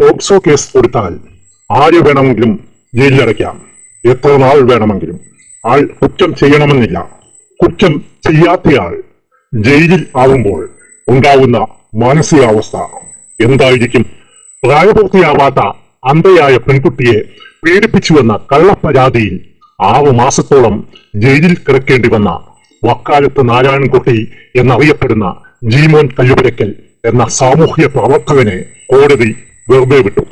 POCSO case കൊടുത്താൽ ആര് വേണമെങ്കിലും ജയിലിലടയ്ക്കാം. എത്ര നാൾ വേണമെങ്കിലും. ആൾ കുറ്റം ചെയ്യണമെന്നില്ല. കുറ്റം ചെയ്യാത്തയാൾ ജയിലിൽ ആവുമ്പോൾ ഉണ്ടാവുന്ന മാനസികാവസ്ഥ എന്തായിരിക്കും? പ്രായപൂർത്തിയാവാത്ത അന്ധയായ പെൺകുട്ടിയെ പീഡിപ്പിച്ചുവെന്ന കള്ളപ്പരാതിയിൽ ആറു മാസത്തോളം ജയിലിൽ കിടക്കേണ്ടി വന്ന വക്കാലത്ത് നാരായണൻകുട്ടി എന്നറിയപ്പെടുന്ന ജീമോൻ കല്ലുപുരക്കൽ എന്ന സാമൂഹ്യ പ്രവർത്തകനെ കോടതി വെറുതെ വിട്ടു.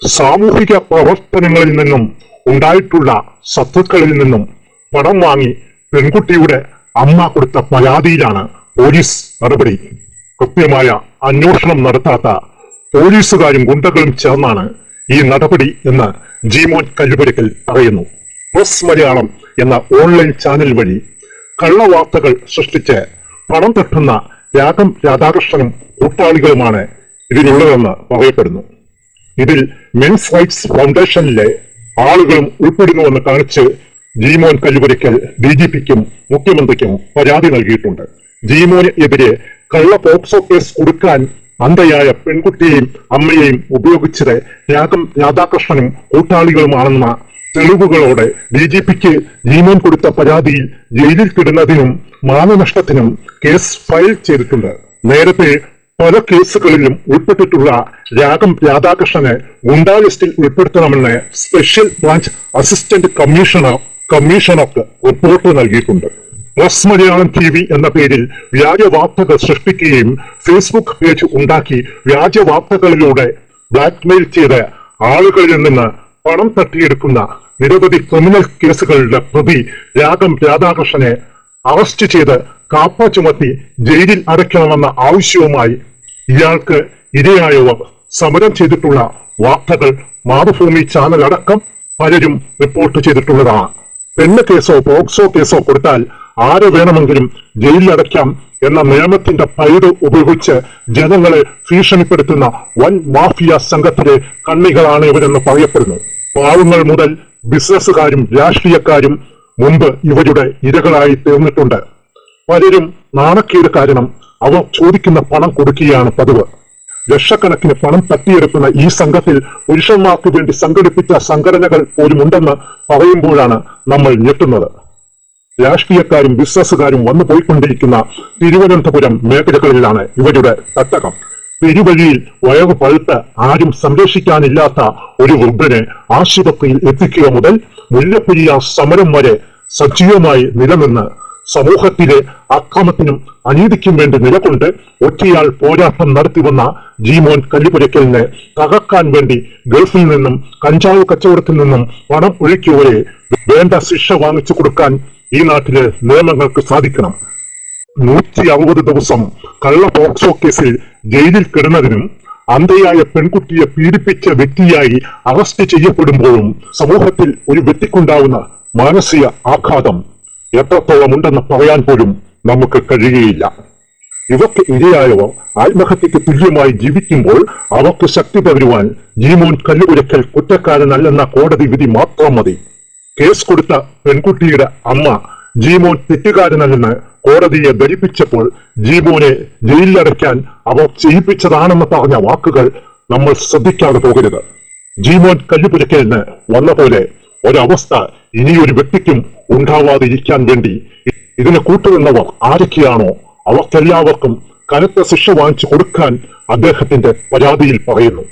സാമൂഹിക പ്രവർത്തനങ്ങളിൽ നിന്നും ഉണ്ടായിട്ടുള്ള ശത്രുക്കളിൽ നിന്നും പണം വാങ്ങി പെൺകുട്ടിയുടെ അമ്മ കൊടുത്ത പരാതിയിലാണ് പോലീസ് നടപടി. കൃത്യമായ അന്വേഷണം നടത്താത്ത പോലീസുകാരും ഗുണ്ടകളും ചേർന്നാണ് ഈ നടപടി എന്ന് ജീമോൻ കല്ലുപുരക്കൽ പറയുന്നു. പ്രസ് മലയാളം എന്ന ഓൺലൈൻ ചാനൽ വഴി കള്ളവാർത്തകൾ സൃഷ്ടിച്ച് പണം തട്ടുന്ന രാഗം രാധാകൃഷ്ണനും കൂട്ടാളികളുമാണ് ഇതിനുള്ളതെന്ന് പറയപ്പെടുന്നു. ഇതിൽ മെൻസ് റൈറ്റ്സ് ഫൗണ്ടേഷനിലെ ആളുകളും ഉൾപ്പെടുന്നുവെന്ന് കാണിച്ച് ജീമോൻ കല്ലുപുരയ്ക്കൽ ഡി ജി പിക്കും മുഖ്യമന്ത്രിക്കും പരാതി നൽകിയിട്ടുണ്ട്. ജീമോന് എതിരെ കള്ള പോക്സോ കേസ് കൊടുക്കാൻ അന്ധയായ പെൺകുട്ടിയെയും അമ്മയെയും ഉപയോഗിച്ചത് രാഗം രാധാകൃഷ്ണനും കൂട്ടാളികളുമാണെന്ന തെളിവുകളോടെ ഡി ജി പിക്ക് ജീമോൻ കൊടുത്ത പരാതിയിൽ ജയിലിൽ കിടുന്നതിനും മാനനഷ്ടത്തിനും കേസ് ഫയൽ ചെയ്തിട്ടുണ്ട്. നേരത്തെ പല കേസുകളിലും ഉൾപ്പെട്ടിട്ടുള്ള രാഗം രാധാകൃഷ്ണനെ ഗുണ്ടാ ലിസ്റ്റിൽ ഉൾപ്പെടുത്തണമെന്ന് സ്പെഷ്യൽ ബ്രാഞ്ച് അസിസ്റ്റന്റ് കമ്മീഷണർ കമ്മീഷണർക്ക് റിപ്പോർട്ട് നൽകിയിട്ടുണ്ട്. പ്രസ് മലയാളം ടി വി എന്ന പേരിൽ വ്യാജവാർത്തകൾ സൃഷ്ടിക്കുകയും ഫേസ്ബുക്ക് പേജ് ഉണ്ടാക്കി വ്യാജ വാർത്തകളിലൂടെ ബ്ലാക്ക്മെയിൽ ചെയ്ത് ആളുകളിൽ നിന്ന് പണം തട്ടിയെടുക്കുന്ന നിരവധി ക്രിമിനൽ കേസുകളുടെ പ്രതി രാഗം രാധാകൃഷ്ണനെ അറസ്റ്റ് ചെയ്ത് കാപ്പ ചുമത്തി ജയിലിൽ അടയ്ക്കണമെന്ന ആവശ്യവുമായി ഇയാൾക്ക് ഇരയായവർ സമരം ചെയ്തിട്ടുള്ള വാർത്തകൾ മാതൃഭൂമി ചാനൽ അടക്കം പലരും റിപ്പോർട്ട് ചെയ്തിട്ടുള്ളതാണ്. പെണ്ണ് കേസോ പോക്സോ കേസോ കൊടുത്താൽ ആരെ വേണമെങ്കിലും ജയിലിൽ ജയിലിലടയ്ക്കാം എന്ന നിയമത്തിന്റെ പൈട് ഉപയോഗിച്ച് ജനങ്ങളെ ഭീഷണിപ്പെടുത്തുന്ന വൻ മാഫിയ സംഘത്തിലെ കണ്ണികളാണ് ഇവരെന്ന് പറയപ്പെടുന്നു. പാവങ്ങൾ മുതൽ ബിസിനസ്സുകാരും രാഷ്ട്രീയക്കാരും മുമ്പ് ഇവരുടെ ഇരകളായി തീർന്നിട്ടുണ്ട്. പലരും നാണക്കേട് കാരണം അവർ ചോദിക്കുന്ന പണം കൊടുക്കുകയാണ് പതിവ്. ലക്ഷക്കണക്കിന് പണം തട്ടിയെടുക്കുന്ന ഈ സംഘത്തിൽ പുരുഷന്മാർക്ക് വേണ്ടി സംഘടിപ്പിച്ച സംഘടനകൾ പോലും ഉണ്ടെന്ന് പറയുമ്പോഴാണ് നമ്മൾ ഞെട്ടുന്നത്. രാഷ്ട്രീയക്കാരും ബിസിനസ്സുകാരും വന്നു പോയിക്കൊണ്ടിരിക്കുന്ന തിരുവനന്തപുരം മേഖലകളിലാണ് ഇവരുടെ തട്ടകം. പെരുവഴിയിൽ വയറ് പഴുത്ത് ആരും സംരക്ഷിക്കാനില്ലാത്ത ഒരു വൃദ്ധനെ ആശുപത്രിയിൽ എത്തിക്കുക മുതൽ മുല്ലപ്പെരിയാർ സമരം വരെ സജീവമായി നിലനിന്ന് സമൂഹത്തിലെ അക്രമത്തിനും അനീതിക്കും വേണ്ടി നിലകൊണ്ട് ഒറ്റയാൾ പോരാട്ടം നടത്തിവന്ന ജീമോൻ കല്ലുപുരയ്ക്കലിനെ തകർക്കാൻ വേണ്ടി ഗൾഫിൽ നിന്നും കഞ്ചാവ് കച്ചവടത്തിൽ നിന്നും പണം ഒഴുക്കിയവരെ വേണ്ട ശിക്ഷ വാങ്ങിച്ചു കൊടുക്കാൻ ഈ നാട്ടിലെ നിയമങ്ങൾക്ക് സാധിക്കണം. നൂറ്റി അറുപത് ദിവസം കള്ള പോക്സോ കേസിൽ ജയിലിൽ കിടന്നതിനും അന്ധയായ പെൺകുട്ടിയെ പീഡിപ്പിച്ച വ്യക്തിയായി അറസ്റ്റ് ചെയ്യപ്പെടുമ്പോഴും സമൂഹത്തിൽ ഒരു വ്യക്തിക്കുണ്ടാവുന്ന മാനസിക ആഘാതം എത്രത്തോളം ഉണ്ടെന്ന് പറയാൻ പോലും നമുക്ക് കഴിയുകയില്ല. ഇവർക്ക് ഇരയായവർ ആത്മഹത്യക്ക് തുല്യമായി ജീവിക്കുമ്പോൾ അവർക്ക് ശക്തി പകരുവാൻ ജീമോൻ കല്ലുകുരക്കൽ കുറ്റക്കാരനല്ലെന്ന കോടതി വിധി മാത്രം മതി. കേസ് കൊടുത്ത പെൺകുട്ടിയുടെ അമ്മ ജീമോൻ തെറ്റുകാരനല്ലെന്ന് കോടതിയെ ധരിപ്പിച്ചപ്പോൾ ജീബുവിനെ ജയിലിലടയ്ക്കാൻ അവർ ചെയ്യിപ്പിച്ചതാണെന്ന് പറഞ്ഞ വാക്കുകൾ നമ്മൾ ശ്രദ്ധിക്കാതെ പോകരുത്. ജീമോൻ കല്ലുപുരക്കലിന് വന്ന പോലെ ഒരവസ്ഥ ഇനിയൊരു വ്യക്തിക്കും ഉണ്ടാവാതിരിക്കാൻ വേണ്ടി ഇതിനെ കൂട്ടുനിന്നവർ ആരൊക്കെയാണോ അവർക്കെല്ലാവർക്കും കനത്ത ശിക്ഷ വാങ്ങിച്ചു കൊടുക്കാൻ അദ്ദേഹത്തിന്റെ പരാതിയിൽ പറയുന്നു.